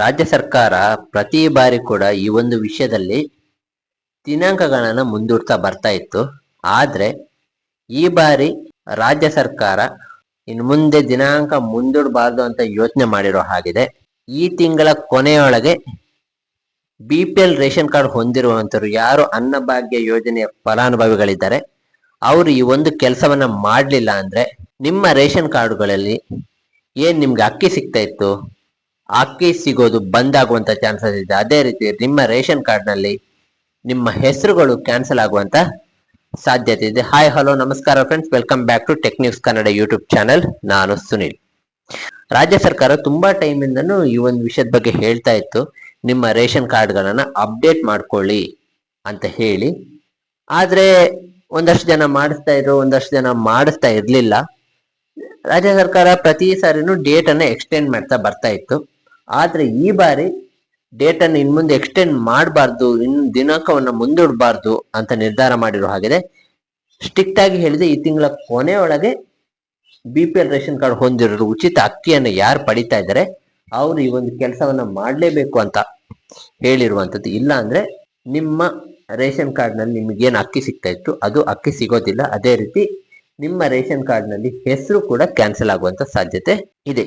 ರಾಜ್ಯ ಸರ್ಕಾರ ಪ್ರತಿ ಬಾರಿ ಕೂಡ ಈ ಒಂದು ವಿಷಯದಲ್ಲಿ ದಿನಾಂಕಗಳನ್ನ ಮುಂದೂಡ್ತಾ ಬರ್ತಾ ಇತ್ತು. ಆದ್ರೆ ಈ ಬಾರಿ ರಾಜ್ಯ ಸರ್ಕಾರ ಇನ್ನು ಮುಂದೆ ದಿನಾಂಕ ಮುಂದೂಡಬಾರ್ದು ಅಂತ ಯೋಚನೆ ಮಾಡಿರೋ ಹಾಗಿದೆ. ಈ ತಿಂಗಳ ಕೊನೆಯೊಳಗೆ B P L ration card ಹೊಂದಿರುವಂತರು ಯಾರು ಅನ್ನಭಾಗ್ಯ ಯೋಜನೆಯ ಫಲಾನುಭವಿಗಳಿದ್ದಾರೆ, ಅವರು ಈ ಒಂದು ಕೆಲಸವನ್ನ ಮಾಡಲಿಲ್ಲ ಅಂದ್ರೆ ನಿಮ್ಮ ರೇಷನ್ ಕಾರ್ಡ್ಗಳಲ್ಲಿ ಏನ್ ನಿಮ್ಗೆ ಅಕ್ಕಿ ಸಿಗ್ತಾ ಇತ್ತು? ಅಕ್ಕಿ ಸಿಗೋದು ಬಂದ್ ಆಗುವಂತ ಚಾನ್ಸಸ್ ಇದೆ. ಅದೇ ರೀತಿ ನಿಮ್ಮ ರೇಷನ್ ಕಾರ್ಡ್ನಲ್ಲಿ ನಿಮ್ಮ ಹೆಸರುಗಳು ಕ್ಯಾನ್ಸಲ್ ಆಗುವಂತ ಸಾಧ್ಯತೆ ಇದೆ. ಹಾಯ್ ಹಲೋ ನಮಸ್ಕಾರ friends welcome back to Technics Kannada YouTube channel ನಾನು ಸುನಿಲ್. ರಾಜ್ಯ ಸರ್ಕಾರ ತುಂಬಾ ಟೈಮ್ ಇಂದನೂ ಈ ಒಂದು ವಿಷಯದ ಬಗ್ಗೆ ಹೇಳ್ತಾ ಇತ್ತು. ನಿಮ್ಮ ರೇಷನ್ ಕಾರ್ಡ್ಗಳನ್ನ ಅಪ್ಡೇಟ್ ಮಾಡ್ಕೊಳ್ಳಿ ಅಂತ ಹೇಳಿ. ಆದ್ರೆ ಒಂದಷ್ಟು ಜನ ಮಾಡಿಸ್ತಾ ಇದ್ರು, ಒಂದಷ್ಟು ಜನ ಮಾಡಿಸ್ತಾ ಇರ್ಲಿಲ್ಲ. ರಾಜ್ಯ ಸರ್ಕಾರ ಪ್ರತಿ ಸಾರಿನೂ ಡೇಟ್ ಅನ್ನ ಎಕ್ಸ್ಟೆಂಡ್ ಮಾಡ್ತಾ ಬರ್ತಾ ಇತ್ತು. ಆದ್ರೆ ಈ ಬಾರಿ ಡೇಟ್ ಅನ್ನು ಇನ್ ಮುಂದೆ ಎಕ್ಸ್ಟೆಂಡ್ ಮಾಡಬಾರ್ದು, ಇನ್ ದಿನಾಂಕವನ್ನು ಮುಂದೂಡಬಾರ್ದು ಅಂತ ನಿರ್ಧಾರ ಮಾಡಿರೋ ಹಾಗಿದೆ ಸ್ಟ್ರಿಕ್ಟ್ ಆಗಿ ಹೇಳಿದೆ ಈ ತಿಂಗಳ ಕೊನೆಯೊಳಗೆ B P L ration card ಹೊಂದಿರೋರು ಉಚಿತ ಅಕ್ಕಿಯನ್ನು ಯಾರು ಪಡಿತಾ ಇದ್ದಾರೆ, ಅವರು ಈ ಒಂದು ಕೆಲಸವನ್ನ ಮಾಡಲೇಬೇಕು ಅಂತ ಹೇಳಿರುವಂತದ್ದು ಇಲ್ಲ ಅಂದ್ರೆ ನಿಮ್ಮ ರೇಷನ್ ಕಾರ್ಡ್ನಲ್ಲಿ ಏನು ಅಕ್ಕಿ ಸಿಗ್ತಾ ಇತ್ತು, ಅದು ಅಕ್ಕಿ ಸಿಗೋದಿಲ್ಲ. ಅದೇ ರೀತಿ ನಿಮ್ಮ ರೇಷನ್ ಕಾರ್ಡ್ನಲ್ಲಿ ಹೆಸರು ಕೂಡ ಕ್ಯಾನ್ಸಲ್ ಆಗುವಂತ ಸಾಧ್ಯತೆ ಇದೆ.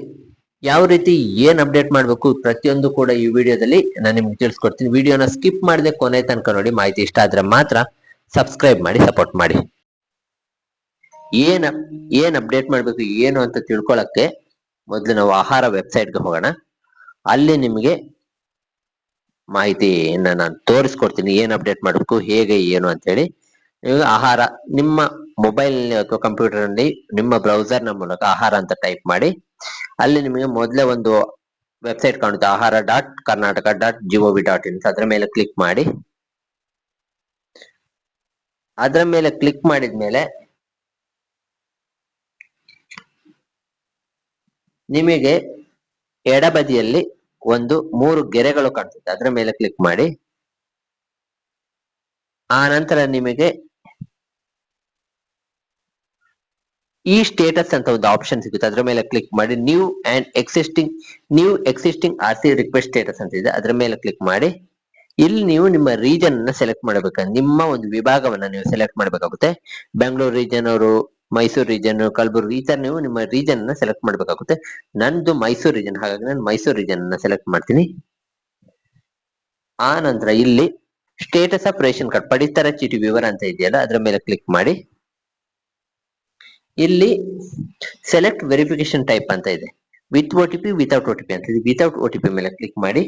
ಯಾವ ರೀತಿ ಏನ್ ಅಪ್ಡೇಟ್ ಮಾಡಬೇಕು ಪ್ರತಿಯೊಂದು ಕೂಡ ಈ ವಿಡಿಯೋದಲ್ಲಿ ನಾನು ನಿಮ್ಗೆ ತಿಳಿಸ್ಕೊಡ್ತೀನಿ. ವಿಡಿಯೋನ ಸ್ಕಿಪ್ ಮಾಡದೆ ಕೊನೆ ತನಕ ನೋಡಿ, ಮಾಹಿತಿ ಇಷ್ಟ ಆದ್ರೆ ಮಾತ್ರ ಸಬ್ಸ್ಕ್ರೈಬ್ ಮಾಡಿ ಸಪೋರ್ಟ್ ಮಾಡಿ. ಏನ್ ಏನ್ ಅಪ್ಡೇಟ್ ಮಾಡ್ಬೇಕು, ಏನು ಅಂತ ತಿಳ್ಕೊಳಕ್ಕೆ ಮೊದಲು ನಾವು ಆಹಾರ ವೆಬ್ಸೈಟ್ಗೆ ಹೋಗೋಣ. ಅಲ್ಲಿ ನಿಮಗೆ ಮಾಹಿತಿಯನ್ನ ನಾನು ತೋರಿಸ್ಕೊಡ್ತೀನಿ, ಏನ್ ಅಪ್ಡೇಟ್ ಮಾಡಬೇಕು, ಹೇಗೆ, ಏನು ಅಂತ ಹೇಳಿ. ಆಹಾರ, ನಿಮ್ಮ ಮೊಬೈಲ್ ಅಥವಾ ಕಂಪ್ಯೂಟರ್ನಲ್ಲಿ ನಿಮ್ಮ ಬ್ರೌಸರ್ನ ಮೂಲಕ ಆಹಾರ ಅಂತ ಟೈಪ್ ಮಾಡಿ ಅಲ್ಲಿ ನಿಮಗೆ ಮೊದಲೇ ಒಂದು ವೆಬ್ಸೈಟ್ ಕಾಣುತ್ತೆ, Ahara dot Karnataka dot gov dot in ಅದರ ಮೇಲೆ ಕ್ಲಿಕ್ ಮಾಡಿ. ಅದರ ಮೇಲೆ ಕ್ಲಿಕ್ ಮಾಡಿದ್ಮೇಲೆ ನಿಮಗೆ ಎಡಬದಿಯಲ್ಲಿ ಒಂದು ಮೂರು ಗೆರೆಗಳು ಕಾಣ್ತದೆ ಅದರ ಮೇಲೆ ಕ್ಲಿಕ್ ಮಾಡಿ. ಆ ನಂತರ ನಿಮಗೆ ಈ ಸ್ಟೇಟಸ್ ಅಂತ ಒಂದು ಆಪ್ಷನ್ ಸಿಗುತ್ತೆ. ಅದರ ಮೇಲೆ ಕ್ಲಿಕ್ ಮಾಡಿ new and existing new existing R C request status ಅಂತ ಇದೆ. ಅದರ ಮೇಲೆ ಕ್ಲಿಕ್ ಮಾಡಿ. ಇಲ್ಲಿ ನೀವು ನಿಮ್ಮ ರೀಜನ್ ಅನ್ನ ಸೆಲೆಕ್ಟ್ ಮಾಡಬೇಕು. ನಿಮ್ಮ ಒಂದು ವಿಭಾಗವನ್ನ ನೀವು ಸೆಲೆಕ್ಟ್ ಮಾಡಬೇಕಾಗುತ್ತೆ. ಬೆಂಗಳೂರು ರೀಜನ್ ಅವರು ಮೈಸೂರು ರೀಜನ್ ಕಲಬುರ್ಗಿ ಈ ತರ ನೀವು ನಿಮ್ಮ ರೀಜನ್ ಅನ್ನ ಸೆಲೆಕ್ಟ್ ಮಾಡಬೇಕಾಗುತ್ತೆ. ನಂದು ಮೈಸೂರು ರೀಜನ್ ಹಾಗಾಗಿ ನಾನು ಮೈಸೂರು ರೀಜನ್ ಅನ್ನ ಸೆಲೆಕ್ಟ್ ಮಾಡ್ತೀನಿ. ಆ ನಂತರ ಇಲ್ಲಿ ಸ್ಟೇಟಸ್ ಆಫ್ ರೇಷನ್ ಕಾರ್ಡ್ ಪಡಿತರ ಚೀಟಿ ವಿವರ ಅಂತ ಇದೆಯಲ್ಲ, ಅದರ ಮೇಲೆ ಕ್ಲಿಕ್ ಮಾಡಿ. ಇಲ್ಲಿ ಸೆಲೆಕ್ಟ್ ವೆರಿಫಿಕೇಶನ್ ಟೈಪ್ ಅಂತ ಇದೆ. With O T P without O ಅಂತ ಇದೆ. ವಿತೌಟ್ ಒ ಟಿ ಪಿ ಮೇಲೆ ಕ್ಲಿಕ್ ಮಾಡಿ.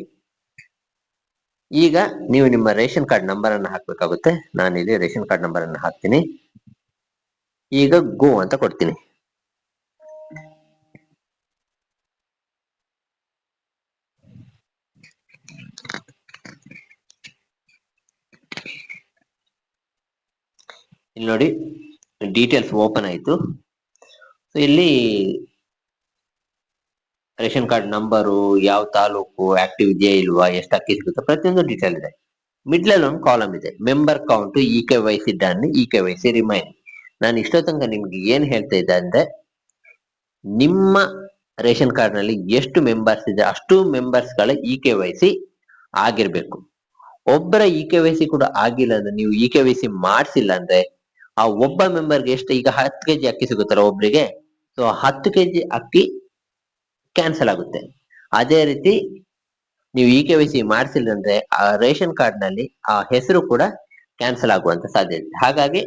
ಈಗ ನೀವು ನಿಮ್ಮ ರೇಷನ್ ಕಾರ್ಡ್ ನಂಬರ್ ಅನ್ನು ಹಾಕಬೇಕಾಗುತ್ತೆ. ನಾನು ಇಲ್ಲಿ ರೇಷನ್ ಕಾರ್ಡ್ ನಂಬರ್ ಅನ್ನು ಹಾಕ್ತೀನಿ. ಈಗ ಗೋ ಅಂತ ಕೊಡ್ತೀನಿ. ಇಲ್ಲಿ ನೋಡಿ. ಡೀಟೇಲ್ಸ್ ಓಪನ್ ಆಯ್ತು. ಸೊ ಇಲ್ಲಿ ರೇಷನ್ ಕಾರ್ಡ್ ನಂಬರು, ಯಾವ ತಾಲೂಕು ಆಕ್ಟಿವ್ ಇದೆಯಾ ಇಲ್ವಾ, ಎಷ್ಟು ಅಕ್ಕಿ ಸಿಗುತ್ತೆ, ಪ್ರತಿಯೊಂದು ಡೀಟೇಲ್ ಇದೆ. ಮಿಡ್ಲಲ್ಲಿ ಒಂದು ಕಾಲಮ್ ಇದೆ member count E K Y C done E K Y C remain ನಾನು ಇಷ್ಟೋ ತನಕ ನಿಮ್ಗೆ ಏನ್ ಹೇಳ್ತಾ ಇದ್ದೆ ಅಂದ್ರೆ, ನಿಮ್ಮ ರೇಷನ್ ಕಾರ್ಡ್ನಲ್ಲಿ ಎಷ್ಟು ಮೆಂಬರ್ಸ್ ಇದೆ, ಅಷ್ಟು ಮೆಂಬರ್ಸ್ಗಳ ಇ ಕೆ ವೈ ಸಿ ಆಗಿರ್ಬೇಕು. ಒಬ್ಬರ ಇ ಕೆ ವೈ ಸಿ ಕೂಡ ಆಗಿಲ್ಲ ಅಂದ್ರೆ, ನೀವು ಇ ಕೆ ವೈ ಮಾಡಿಸಿಲ್ಲ ಅಂದ್ರೆ ಆ ಒಬ್ಬ ಮೆಂಬರ್ಗೆ ಎಷ್ಟು, ಈಗ ಹತ್ತು ಕೆಜಿ ಅಕ್ಕಿ ಸಿಗುತ್ತಲ್ಲ ಒಬ್ರಿಗೆ ಸೊ ಹತ್ತು ಕೆಜಿ ಅಕ್ಕಿ ಕ್ಯಾನ್ಸಲ್ ಆಗುತ್ತೆ. ಅದೇ ರೀತಿ ನೀವು ಇ ಕೆ ವೈ ಸಿ ಮಾಡಿಸಿಲ್ಲ ಅಂದ್ರೆ ಆ ರೇಷನ್ ಕಾರ್ಡ್ನಲ್ಲಿ ಆ ಹೆಸರು ಕೂಡ ಕ್ಯಾನ್ಸಲ್ ಆಗುವಂತ ಸಾಧ್ಯತೆ ಹಾಗಾಗಿ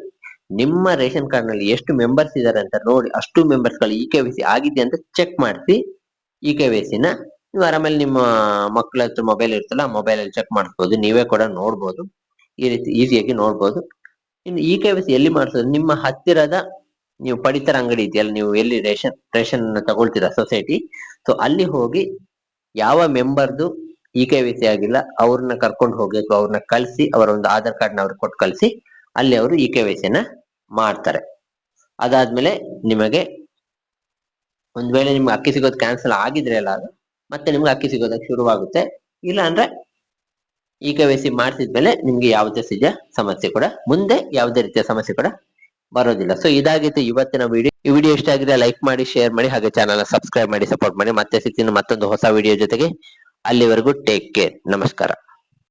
ನಿಮ್ಮ ರೇಷನ್ ಕಾರ್ಡ್ನಲ್ಲಿ ಎಷ್ಟು ಮೆಂಬರ್ಸ್ ಇದ್ದಾರೆ ಅಂತ ನೋಡಿ, ಅಷ್ಟು ಮೆಂಬರ್ಸ್ಗಳು ಇ ಕೆ ವೈ ಸಿ ಆಗಿದೆ ಅಂತ ಚೆಕ್ ಮಾಡಿಸಿ ಇ ಕೆ ವೈ ಸಿನ ನೀವು ಆರಾಮಲ್ಲಿ ನಿಮ್ಮ ಮಕ್ಕಳ ಹತ್ರ ಮೊಬೈಲ್ ಇರ್ತಲ್ಲ ಮೊಬೈಲ್ ಅಲ್ಲಿ ಚೆಕ್ ಮಾಡಿಸ್ಬೋದು ನೀವೇ ಕೂಡ ನೋಡ್ಬೋದು. ಈ ರೀತಿ ಈಸಿಯಾಗಿ ನೋಡ್ಬೋದು. ಇನ್ನು ಇ ಕೆ ವೈ ಸಿ ಎಲ್ಲಿ ಮಾಡಿಸೋದು? ನಿಮ್ಮ ಹತ್ತಿರದ ನೀವು ಪಡಿತರ ಅಂಗಡಿ ಇದೆಯಲ್ಲ, ನೀವು ಎಲ್ಲಿ ರೇಷನ್ ರೇಷನ್ ತಗೊಳ್ತೀರಾ ಸೊಸೈಟಿ? ಸೊ ಅಲ್ಲಿ ಹೋಗಿ ಯಾವ ಮೆಂಬರ್ದು ಇ ಕೆ ವಿ ಸಿ ಆಗಿಲ್ಲ, ಅವ್ರನ್ನ ಕರ್ಕೊಂಡು ಹೋಗಿ ಅಥವಾ ಅವ್ರನ್ನ ಕಳಿಸಿ, ಅವರ ಒಂದು ಆಧಾರ್ ಕಾರ್ಡ್ನ ಅವ್ರಿಗೆ ಕೊಟ್ಟು ಕಳಿಸಿ, ಅಲ್ಲಿ ಅವರು ಇ ಕೆ ವೈ ಸಿನ ಮಾಡ್ತಾರೆ. ಅದಾದ್ಮೇಲೆ ನಿಮಗೆ ಒಂದ್ ವೇಳೆ ನಿಮ್ಗೆ ಅಕ್ಕಿ ಸಿಗೋದು ಕ್ಯಾನ್ಸಲ್ ಆಗಿದ್ರೆ ಅಲ್ಲ ಅದು ಮತ್ತೆ ನಿಮ್ಗೆ ಅಕ್ಕಿ ಸಿಗೋದಕ್ಕೆ ಶುರುವಾಗುತ್ತೆ. ಇಲ್ಲ ಅಂದ್ರೆ ಇ ಕೆ ವೈ ಸಿ ಮಾಡಿಸಿದ್ಮೇಲೆ ನಿಮ್ಗೆ ಯಾವುದೇ ಸಿಜ ಸಮಸ್ಯೆ ಕೂಡ, ಮುಂದೆ ಯಾವುದೇ ರೀತಿಯ ಸಮಸ್ಯೆ ಕೂಡ ಬರೋದಿಲ್ಲ. ಸೊ ಇದಾಗಿತ್ತು ಇವತ್ತಿನ ವಿಡಿಯೋ ಈ ವಿಡಿಯೋ ಇಷ್ಟ ಆಗಿದ್ರೆ ಲೈಕ್ ಮಾಡಿ ಶೇರ್ ಮಾಡಿ, ಹಾಗೆ ಚಾನಲ್ ಸಬ್ಸ್ಕ್ರೈಬ್ ಮಾಡಿ ಸಪೋರ್ಟ್ ಮಾಡಿ. ಮತ್ತೆ ಸಿಗ್ತೀನಿ ಮತ್ತೊಂದು ಹೊಸ ವಿಡಿಯೋ ಜೊತೆಗೆ. ಅಲ್ಲಿವರೆಗೂ ಟೇಕ್ ಕೇರ್ ನಮಸ್ಕಾರ.